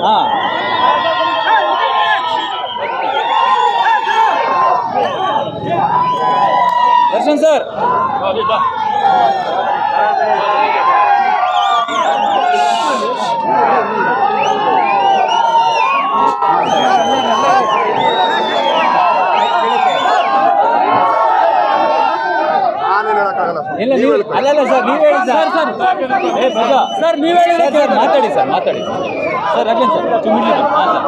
ಹಾ. ದರ್ಶನ್ ಸರ್. ಇಲ್ಲ ನೀವು ಅಲ್ಲಲ್ಲ ಸರ್ ನೀವು ಹೇಳಿ ಸರ್ ಸರ್. ಸರ್ ನೀವು ಹೇಳಿ ಸರ್ ಮಾತಾಡಿ ಸರ್ ಮಾತಾಡಿ. ಸರ್ ಅರ್ಜುನ್ ಸರ್ ಚುಮ್ಮಿಡಿ ಹಾಂ ಸರ್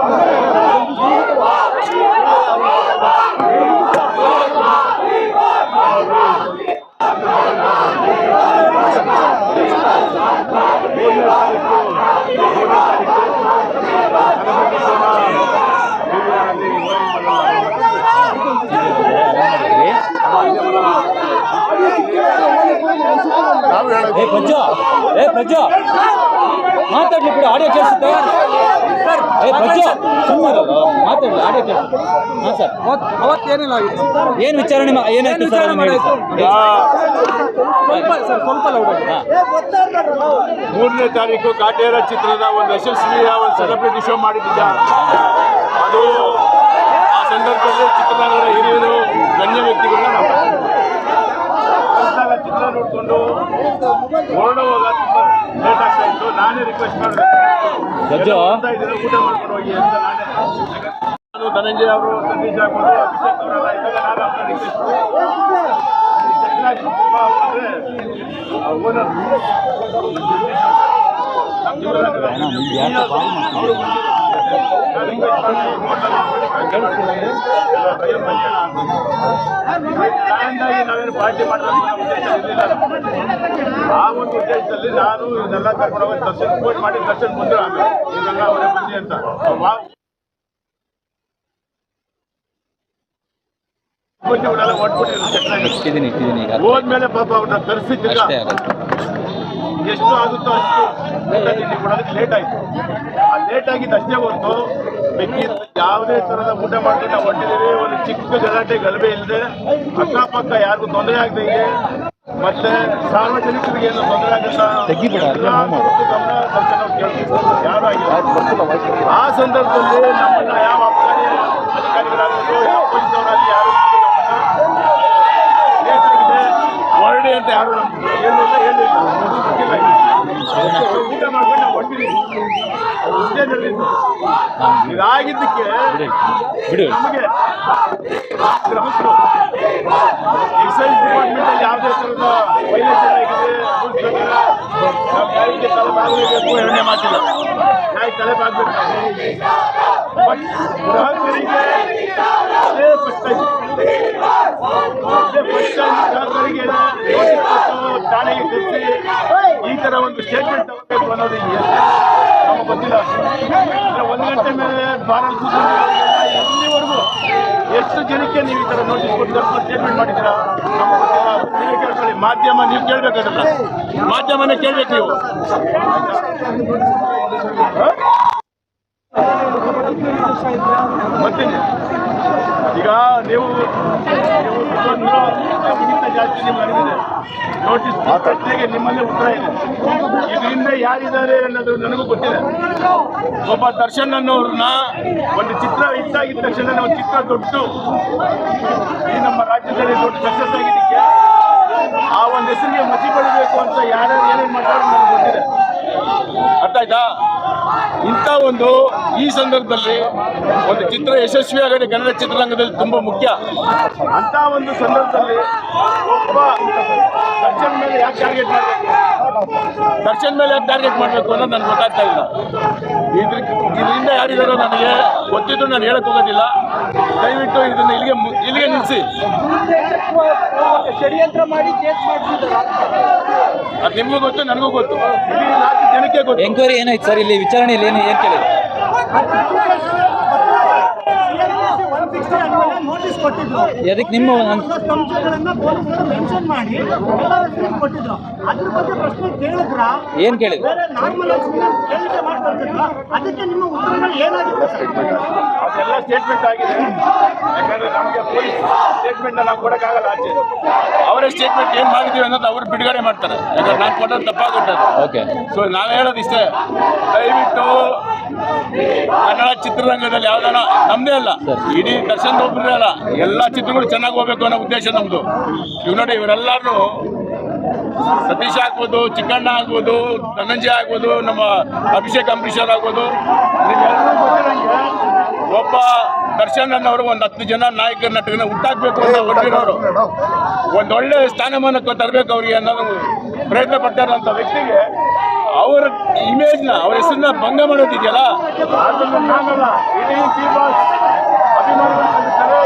ನಾವು ಹೇಳೋದು ಏ ಪ್ರಜ್ಜ ಏ ಪ್ರಜ್ಜ ಮಾತಾಡ್ಲಿ ಬಿಡು ಆಡಿಯೋ ಕೇಳಿಸುತ್ತೆ? ಮಾತಾಡ್ಲಿ ಆಡಿಯೋ ಕೇಳಿಸುತ್ತೆ. ಹಾಂ ಸರ್. ಅವತ್ತೇನಿಲ್ಲ ಏನು ವಿಚಾರಣೆ ಏನಾಯ್ತು ಸರ್ ವಿಚಾರಣೆ ಸರ್. ಸ್ವಲ್ಪ ಸರ್ ಸ್ವಲ್ಪ ಲೌಡ್ ಆಗಿ ಹಾಂ. ಮೂರನೇ ತಾರೀಕು ಕಾಟೇರ ಚಿತ್ರದ ಒಂದು ಯಶಸ್ವಿಯ ಒಂದು ಸೆಲೆಬ್ರಿಟಿ ಶೋ ಮಾಡಿದ್ದ ಅದು ಆ ಸಂದರ್ಭದಲ್ಲಿ ಚಿತ್ರರಂಗದ ಹಿರಿಯರು ಗಣ್ಯ ವ್ಯಕ್ತಿಗಳನ್ನ ನಾವು ಚಿತ್ರ ನೋಡಿಕೊಂಡು ಹೊರಡುವಾಗ ತುಂಬ ಲೇಟ್ ಆಗ್ತಾ ಇತ್ತು ನಾನೇ ರಿಕ್ವೆಸ್ಟ್ ಊಟ ಮಾಡ್ಕೊಂಡು ಹೋಗಿ ಅಂತ ನಾನೇ ನಾನು ಧನಂಜಯ ಅವರು ಸತೀಶ್ ಆಗ್ಬೋದು ಅಭಿಷೇಕ್ ಅವರೆಲ್ಲ ಇದ್ದಾಗ ನಾನು ಅವ್ರನ್ನ ರಿಕ್ವೆಸ್ಟ್ ಓನರ್ ನಾವೇನು ಪಾರ್ಟಿ ಇರಲಿಲ್ಲ ಆ ಒಂದು ಉದ್ದೇಶದಲ್ಲಿ ನಾನು ಇದನ್ನೆಲ್ಲ ಕರ್ಕೊಂಡು ಹೋಗಿ ಫೋನ್ ಮಾಡಿ ದರ್ಶನ್ ಬಂದ್ರು ಆಮೇಲೆ ಇದೆಲ್ಲ ಅವರೇ ಬನ್ನಿ ಅಂತ ಹೋದ್ಮೇಲೆ ಪಾಪ ಅವ್ರನ್ನ ಆಗುತ್ತೆ ಎಷ್ಟು ಆಗುತ್ತೋ ಅಷ್ಟು ಊಟ ತಿಂಡಿ ಕೊಡೋದಕ್ಕೆ ಲೇಟ್ ಆಯ್ತು. ಆ ಲೇಟ್ ಆಗಿದ್ದು ಅಷ್ಟೇ ಹೊರತು ಬೆಂಕಿ ಯಾವುದೇ ತರಹದ ಊಟ ಮಾಡ್ಕೊಂಡು ನಾವು ಹೊಟ್ಟಿದ್ದೀವಿ ಒಂದು ಚಿಕ್ಕ ಗಲಾಟೆ ಗಲಭೆ ಇಲ್ಲದೆ ಅಕ್ಕಪಕ್ಕ ಯಾರಿಗೂ ತೊಂದರೆ ಆಗದೆ ಇದೆ. ಮತ್ತೆ ಸಾರ್ವಜನಿಕರಿಗೆ ಏನು ತೊಂದರೆ ಆಗಲ್ಲ. ಗಮನ. ಆಗಿಲ್ಲ. ಆ ಸಂದರ್ಭದಲ್ಲಿ ನಮ್ಮನ್ನ ಯಾವ ಅಧಿಕಾರಿ ಯಾವ ಯಾವ ಪೊಲೀಸವರಾಗಲಿ ಯಾರು ಲೇಟ್ ಆಗಿದೆ ಹೊರಡಿ ಅಂತ ಯಾರು ನಮ್ಗೆ ಹೇಳಿಲ್ಲ ಹೇಳಿಲ್ಲ ಗೊತ್ತಿಲ್ಲ ಊಟ ಮಾಡ್ಕೊಂಡು ನಾವು ಹೊಟ್ಟಿದ್ದೀವಿ ಇಷ್ಟೇ ನಡೆದಿದ್ದು ಇದಾಗಿದ್ದಕ್ಕೆ ಬಿಡು. ನಮಗೆ ಗ್ರಾಹಕರು ಎಕ್ಸೈಸ್ ಡಿಪಾರ್ಟ್ಮೆಂಟ್ ಯಾವುದೇ ಥರದ ವೈಲೇಷನ್ ಆಗಿದೆ ತಲೆ ಬಾಗಬೇಕು ಎರಡನೇ ಮಾತಿಲ್ಲ. ಯಾಕೆ ತಲೆ ಬಾಗಬೇಕು ಬಟ್ ಗ್ರಾಹಕರಿಗೆ ಅದೇ ಫಸ್ಟ್ ಟೈಮ್ ಅದೇ ಫಸ್ಟ್ ಟೈಮ್ ಗ್ರಾಹಕರಿಗೆ ಠಾಣೆಗೆ ಕಳಿಸಿ. ಈ ತರ ಒಂದು ಸ್ಟೇಟ್ಮೆಂಟ್ ತಗೋಬೇಕು ಅನ್ನೋದು. ನಮಗೆ ಗೊತ್ತಿಲ್ಲ. ಒಂದು ಗಂಟೆ ಮೇಲೆ ಬಾರಲ್ಲಿ ಕೂತ್ಕೊಂಡು ಇಲ್ಲಿವರೆಗೂ ಎಷ್ಟು ಜನಕ್ಕೆ ನೀವು ಈ ಥರ ನೋಟಿಸ್ ಕೊಟ್ಟು ಸ್ಟೇಟ್ಮೆಂಟ್ ಮಾಡಿದ್ದೀರಾ? ಕೇಳ್ಕೊಳ್ಳಿ. ಮಾಧ್ಯಮ, ನೀವು ಕೇಳ್ಬೇಕು ಮಾಧ್ಯಮನ ಕೇಳ್ಬೇಕು ನೀವು. ಹ? ಈಗ ನೀವು ನೀವು ಜಾಸ್ತಿ ನೋಟಿಸ್ ಪ್ರಶ್ನೆಗೆ ನಿಮ್ಮಲ್ಲೇ ಉತ್ತರ ಇದೆ. ಇದರಿಂದ ಯಾರಿದ್ದಾರೆ ಅನ್ನೋದು ನನಗೂ ಗೊತ್ತಿದೆ. ಒಬ್ಬ ದರ್ಶನ್ ಅನ್ನೋರನ್ನ ಒಂದು ಚಿತ್ರ ಇದ್ದಾಗಿದ್ದ ತಕ್ಷಣ ಒಂದು ಚಿತ್ರ ದೊಡ್ಡದು. ಈ ನಮ್ಮ ರಾಜ್ಯದಲ್ಲಿ ದೊಡ್ಡ ಸಕ್ಸಸ್ ಆಗಿದ್ದಕ್ಕೆ ಆ ಒಂದು ಹೆಸರಿಗೆ ಮಸಿ ಅಂತ ಯಾರ್ಯಾರು ಏನೇನು ಮಾಡ್ತಾರೆ ನನಗೆ ಗೊತ್ತಿದೆ. ಅರ್ಥ ಆಯ್ತಾ? ಇಂಥ ಒಂದು ಈ ಸಂದರ್ಭದಲ್ಲಿ ಒಂದು ಚಿತ್ರ ಯಶಸ್ವಿಯಾಗದೆ ಕನ್ನಡ ಚಿತ್ರರಂಗದಲ್ಲಿ ತುಂಬ ಮುಖ್ಯ. ಅಂತ ಒಂದು ಸಂದರ್ಭದಲ್ಲಿ ಒಬ್ಬ ದರ್ಶನ್ ಮೇಲೆ ಯಾಕೆ ಟಾರ್ಗೆಟ್ ಮಾಡಬೇಕು? ದರ್ಶನ್ ಮೇಲೆ ಯಾಕೆ ಟಾರ್ಗೆಟ್ ಮಾಡಬೇಕು ಅನ್ನೋದು ನನಗೆ ಗೊತ್ತಾಗ್ತಾ ಇಲ್ಲ. ಇದ್ರ ಇದರಿಂದ ಯಾರಿದಾರೋ ನನಗೆ ಗೊತ್ತಿದ್ದು ನಾನು ಹೇಳಕ್ ಹೋಗೋದಿಲ್ಲ. ದಯವಿಟ್ಟು ಇದನ್ನ ಇಲ್ಲಿಗೆ ಇಲ್ಲಿಗೆ ನಿಲ್ಲಿಸಿ. ಷಡ್ಯಂತ್ರ ಮಾಡಿ ಅದು ನಿಮಗೂ ಗೊತ್ತು ನನಗೂ ಗೊತ್ತು. ಎಂಕ್ವೈರಿ ಏನಾಯ್ತು ಸರ್? ಇಲ್ಲಿ ವಿಚಾರಣೆಯಲ್ಲಿ ಏನು ಏನು ಕೇಳಿದ್ರು? ನೋಟಿಸ್ ಕೊಟ್ಟಿದ್ರು ಅದಕ್ಕೆ ನಿಮ್ಮ ಅಂಶಗಳನ್ನ ಪೊಲೀಸರು ಮೆನ್ಷನ್ ಮಾಡಿ ಕೊಟ್ಟಿದ್ರು ಅದ್ರ ಬಗ್ಗೆ ಪ್ರಶ್ನೆ ಕೇಳಿದ್ರ ಏನು ಕೇಳಿದ್ರು? ಬೇರೆ ನಾರ್ಮಲ್ ಆಗಿ ಸುಮ್ನೆ ಹೇಳಿಕೆ ಮಾಡ್ಕೊಳ್ತಿದ್ರ ಅದಕ್ಕೆ ನಿಮ್ಮ ಉತ್ತರಗಳು ಏನಾಗಿದೆ ಸರ್ ಅದೆಲ್ಲ ಸ್ಟೇಟ್ಮೆಂಟ್ ಆಗಿದೆ. ಯಾಕಂದ್ರೆ ನಮಗೆ ಪೊಲೀಸ್ ಸ್ಟೇಟ್ಮೆಂಟ್ ನಾವು ಕೊಡಕ್ಕಾಗಲ್ಲ ಆಚೆ. ಅವರೇ ಸ್ಟೇಟ್ಮೆಂಟ್ ಏನ್ ಮಾಡಿದೀವಿ ಅನ್ನೋದು ಅವ್ರು ಬಿಡುಗಡೆ ಮಾಡ್ತಾರೆ. ಯಾಕಂದ್ರೆ ನಾನು ಕೊಟ್ಟದ್ದು ತಪ್ಪಾಗ್ಬಿಟ್ಟದು ಓಕೆ ಸೊ ನಾವು ಹೇಳೋದು ಇಷ್ಟೇ ದಯವಿಟ್ಟು ಕನ್ನಡ ಚಿತ್ರರಂಗದಲ್ಲಿ ಯಾವ್ದಾರ ನಮ್ದೇ ಅಲ್ಲ. ಇಡೀ ದರ್ಶನ್ ಒಬ್ಬರೇ ಅಲ್ಲ. ಎಲ್ಲ ಚಿತ್ರಗಳು ಚೆನ್ನಾಗಿ ಹೋಗ್ಬೇಕು ಅನ್ನೋ ಉದ್ದೇಶ ನಮ್ದು. ಇವ್ ನೋಡಿ ಇವರೆಲ್ಲರೂ ಸತೀಶ್ ಆಗ್ಬೋದು, ಚಿಕ್ಕಣ್ಣ ಆಗ್ಬೋದು, ಧನಂಜಯ ಆಗ್ಬೋದು, ನಮ್ಮ ಅಭಿಷೇಕ್ ಅಂಬರೀಷರ್ ಆಗ್ಬೋದು ಒಬ್ಬ ದರ್ಶನ್ ಅನ್ನೋರು ಒಂದು ಹತ್ತು ಜನ ನಾಯಕ, ನಟಕನ ಹುಟ್ಟಾಕ್ಬೇಕು ಅಂತ ಹೊರಟಿರೋರು. ಒಂದೊಳ್ಳೆ ಸ್ಥಾನಮಾನಕ್ಕೆ ತರಬೇಕು ಅವ್ರಿಗೆ ಅನ್ನೋದು ಪ್ರಯತ್ನ ಪಡ್ತಾರಂತ ವ್ಯಕ್ತಿಗೆ ಅವರ ಇಮೇಜ್ನ ಅವ್ರ ಹೆಸರನ್ನ ಭಂಗ ಮಾಡೋದಿದೆಯಲ್ಲ?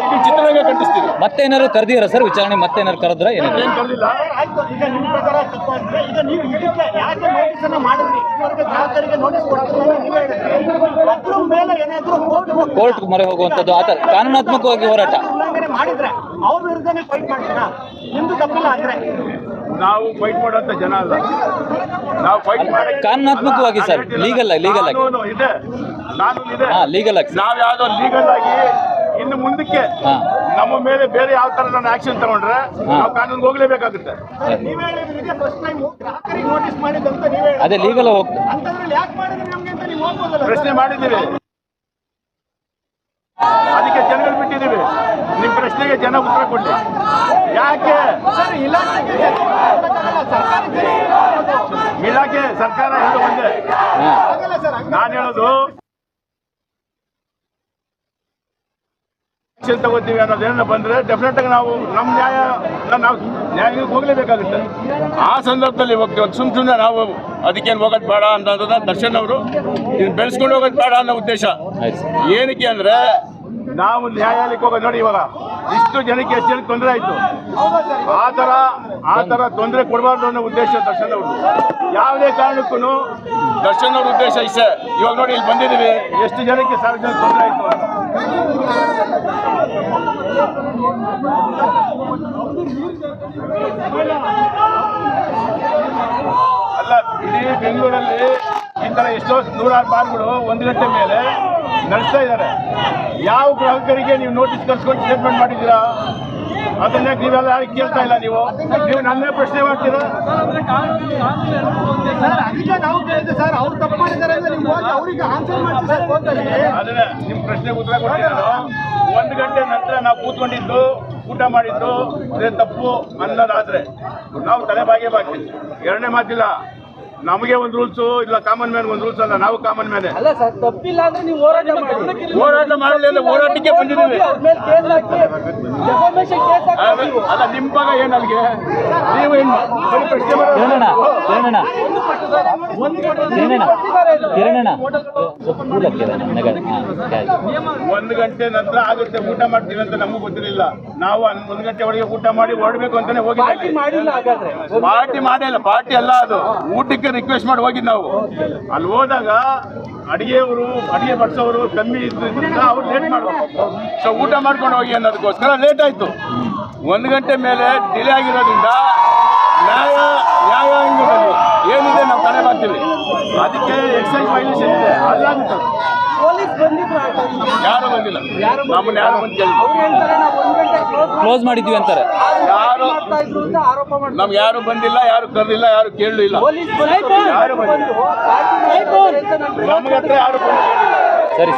ಇಡೀ ಚಿತ್ರರಂಗ ಖಂಡಿಸ್ತೀವಿ ಮತ್ತೆ ಏನಾದ್ರು ಕರೆದಿರ ಸರ್? ವಿಚಾರಣೆ ಮತ್ತೆ ಏನಾದ್ರು ಕರೆದ್ರ ಏನೋ? ಏನ್ ಕರೆದಿಲ್ಲ? ಈಗ ನಿಮ್ಮ ಪ್ರಕಾರ ತಪ್ಪು ಅಂದ್ರೆ ಈಗ ನೀವು ಇದಕ್ಕೆ ಯಾಕೆ ನೋಟಿಸ್ ಅನ್ನ ಮಾಡಿದ್ರಿ ಇದುವರೆಗೆ ಗ್ರಾಹಕರಿಗೆ ನೋಟಿಸ್ ಕೊಡ್ತೀವಿ ನೀವೇ ಹೇಳಿದ್ರಿ ಅದ್ರ ಮೇಲೆ ಏನಾದ್ರು ಕೋರ್ಟ್ ಕೋರ್ಟ್ ಮೊರೆ ಹೋಗುವಂಥದ್ದು ಆತ ಕಾನೂನಾತ್ಮಕವಾಗಿ ಹೋರಾಟ. ಉಲ್ಲಂಘನೆ ಮಾಡಿದ್ರೆ ಅವ್ರ ವಿರುದ್ಧನೇ ಫೈಟ್ ಮಾಡ್ತೀರಾ? ನಿಮ್ದು ತಪ್ಪಲ್ಲ ಅಂದ್ರೆ ನಾವು ಫೈಟ್ ಮಾಡುವಂತ ಜನ ಅಲ್ಲ. ನಾವು ಫೈಟ್ ಮಾಡಿ ಕಾನೂನಾತ್ಮಕವಾಗಿ ಸರ್, ಲೀಗಲ್ ಆಗಿ, ಲೀಗಲ್ ಆಗಿ. ಇದೆ. ಕಾನೂನು ಇದೆ. ಹಾ ಲೀಗಲ್ ಆಗಿ ನಾವು ಯಾವ್ದೋ ಲೀಗಲ್ ಆಗಿ ಇನ್ನು ಮುಂದಕ್ಕೆ ನಮ್ಮ ಮೇಲೆ ಬೇರೆ ಯಾವ ತರ ನಾನು ಆಕ್ಷನ್ ತಗೊಂಡ್ರೆ ನಾವು ಕಾನೂನಿಗೆ ಹೋಗ್ಲೇಬೇಕಾಗುತ್ತೆ. ನೀವೇ ಹೇಳಿದ್ರಿಗೆ ಫಸ್ಟ್ ಟೈಮ್ ಗ್ರಾಹಕರಿಗೆ ನೋಟಿಸ್ ಮಾಡಿದಂತ ನೀವೇ ಹೇಳಿದ್ರಿ. ಅದೇ ಲೀಗಲ್ ಪ್ರಶ್ನೆ ಅಂತಂದ್ರಲ್ಲಿ ಯಾಕೆ ಮಾಡಿದ್ರಿ ನಮ್ಗೆ ಅಂತ ನೀವು ಹೋಗ್ಬೋದಲ್ಲ ಪ್ರಶ್ನೆ ಮಾಡಿದ್ದೀವಿ ಅದಕ್ಕೆ ಜನಗಳು ಬಿಟ್ಟಿದ್ದೀವಿ. ನಿಮ್ಮ ಪ್ರಶ್ನೆಗೆ ಜನ ಉತ್ತರ ಕೊಡಿ ಯಾಕೆ? ಸರ್ ಇಲಾಖೆ ಸರ್ಕಾರ ಹೇಳೋದು ಬಂದೆ? ಹಾ ಆಗಲ್ಲ ಸರ್ ನಾನು ಹೇಳೋದು action ತಗೋತೀವಿ ಅನ್ನೋದೇನ ಬಂದ್ರೆ ಡೆಫಿನೆಟ್ ಆಗಿ ನಾವು ನಮ್ಮ ನ್ಯಾಯ ನಾವು ನ್ಯಾಯಕ್ಕೆ ಹೋಗ್ಲೇಬೇಕಾಗುತ್ತೆ. ಆ ಸಂದರ್ಭದಲ್ಲಿ ಹೋಗ್ತೀವಿ ಸುಮ್ ಸುಮ್ಮನೆ ನಾವು ಅದಕ್ಕೇನು ಹೋಗೋದು ಬೇಡ ಅಂತಂದ್ರೆ ದರ್ಶನ್ ಅವರು ಬೆಳೆಸ್ಕೊಂಡು ಹೋಗೋದು ಬೇಡ ಅನ್ನೋ ಉದ್ದೇಶ. ಏನಕ್ಕೆ ಅಂದ್ರೆ ನಾವು ನ್ಯಾಯಾಲಯಕ್ಕೆ ಹೋಗೋದು ನೋಡಿ ಇವಾಗ. ಇಷ್ಟು ಜನಕ್ಕೆ ಜನಕ್ಕೆ ತೊಂದರೆ ಆಯ್ತು? ಆ ಥರ ಆ ಥರ ತೊಂದರೆ ಕೊಡಬಾರ್ದು ಅನ್ನೋ ಉದ್ದೇಶ ದರ್ಶನ್ ಅವರು ಯಾವುದೇ ಕಾರಣಕ್ಕೂ ದರ್ಶನ್ ಅವ್ರ ಉದ್ದೇಶ ಇಷ್ಟೇ. ಇವಾಗ ನೋಡಿ ಇಲ್ಲಿ ಬಂದಿದ್ದೀವಿ. ಎಷ್ಟು ಜನಕ್ಕೆ ಸಾರ್ವಜನಿಕ ಜನ ತೊಂದರೆ ಆಯ್ತು ಅಲ್ಲ, ಇಡೀ ಬೆಂಗಳೂರಲ್ಲಿ ಈ ಥರ ಎಷ್ಟೋ ನೂರಾರು ಬಾರ್ಗಳು ಒಂದು ಗಂಟೆ ಮೇಲೆ ನಡೆಸ್ತಾ ಇದ್ದಾರೆ. ಯಾವ ಗ್ರಾಹಕರಿಗೆ ನೀವು ನೋಟಿಸ್ ಕಳ್ಸ್ಕೊಂಡು ಸ್ಟೇಟ್ಮೆಂಟ್ ಮಾಡಿದ್ದೀರಾ? ಅದನ್ನ ನೀವೆಲ್ಲ ಯಾರಿಗೆ ಕೇಳ್ತಾ ಇಲ್ಲ ನೀವು? ನೀವು ನನ್ನೇ ಪ್ರಶ್ನೆ ಮಾಡ್ತೀರಾ? ಅದನ್ನ ನಿಮ್ಮ ಪ್ರಶ್ನೆಗೆ ಉತ್ತರ ಕೊಟ್ಟಿರೋದು ಒಂದು ಗಂಟೆ ನಂತರ ನಾವು ಕೂತ್ಕೊಂಡಿದ್ದು ಊಟ ಮಾಡಿದ್ದು ಅದೇ ತಪ್ಪು ಅನ್ನೋದಾದ್ರೆ ನಾವು ತಲೆ ಬಾಗಿ ಬಾಕಿ. ಎರಡನೇ ಮಾತಿಲ್ಲ. ನಮಗೆ ಒಂದು ರೂಲ್ಸು ಇಲ್ಲ ಕಾಮನ್ ಮ್ಯಾನ್ ಒಂದು ರೂಲ್ಸ್ ಅಲ್ಲ ನಾವು ಕಾಮನ್ ಮ್ಯಾನ್ ಅಲ್ಲ ಸರ್ ತಪ್ಪಿಲ್ಲ ಅಂದ್ರೆ ನೀವು ಹೋರಾಟ ಮಾಡಿ. ಹೋರಾಟ ಮಾಡಲಿ ಅಂದ್ರೆ ಹೋರಾಟಕ್ಕೆ ಬಂದಿದ್ದೀವಿ. ಅಲ್ಲ ನಿಮ್ಮ ಭಾಗ ಏನು ಅಲ್ಲಿಗೆ? ನೀವು ಏನು ಪ್ರಶ್ನೆ ಒಂದು ಗಂಟೆ ನಂತರ ಆಗುತ್ತೆ ಊಟ ಮಾಡ್ತೀವಿ ಅಂತ ನಮಗೂ ಗೊತ್ತಿರಲಿಲ್ಲ. ನಾವು ಒಂದು ಗಂಟೆ ಒಳಗೆ ಊಟ ಮಾಡಿ ಹೊರಡ್ಬೇಕು ಅಂತಾನೆ ಹೋಗಿ ಮಾಡಿಲ್ಲ ಹಾಗಾದ್ರೆ. ಪಾರ್ಟಿ ಮಾಡಿಲ್ಲ ಪಾರ್ಟಿ ಅಲ್ಲ ಅದು. ಊಟಕ್ಕೆ ರಿಕ್ವೆಸ್ಟ್ ಮಾಡಿ ಹೋಗಿದ್ದು ನಾವು. ಅಲ್ಲಿ ಹೋದಾಗ ಅಡಿಗೆಯವರು ಅಡಿಗೆ ಬಡಿಸೋರು ಕಮ್ಮಿ ಇದ್ರಿಂದ ಅವ್ರು ಲೇಟ್ ಮಾಡಬೇಕು. ಸೊ ಊಟ ಮಾಡ್ಕೊಂಡು ಹೋಗಿ ಅನ್ನೋದಕ್ಕೋಸ್ಕರ ಲೇಟ್ ಆಯ್ತು. ಒಂದು ಗಂಟೆ ಮೇಲೆ ಡಿಲೇ ಆಗಿರೋದ್ರಿಂದ ನ್ಯಾಯ ನ್ಯಾಯಾಂಗದಲ್ಲಿ ಏನಿದೆ ನಾವು ಕಡೆ ಮಾಡ್ತೀವಿ. ಅದಕ್ಕೆ ಎಕ್ಸೈಸ್ ವೈಲೇಷನ್ ಇದೆ. ಅಲ್ಲಾಗುತ್ತೆ. ಯಾರು ಬಂದಿಲ್ಲ. ನಮ್ಮನ್ನ ಯಾರು ಬಂದು ಕ್ಲೋಸ್ ಮಾಡಿದ್ವಿ ಅಂತಾರೆ. ಯಾರು ಮಾಡ್ತಾ ಅಂತ ಆರೋಪ ಮಾಡ್ತಾರೆ ನಮ್ಗೆ ಯಾರು ಬಂದಿಲ್ಲ ಯಾರು ಕರ್ಲಿಲ್ಲ ಯಾರು ಕೇಳಲಿಲ್ಲ. ಪೊಲೀಸ್ ಬಂದು ಯಾರು ಬಂದಿಲ್ಲ. ನಮ್ಗೆ ಹತ್ರ ಯಾರು ಬಂದು ಸರಿ.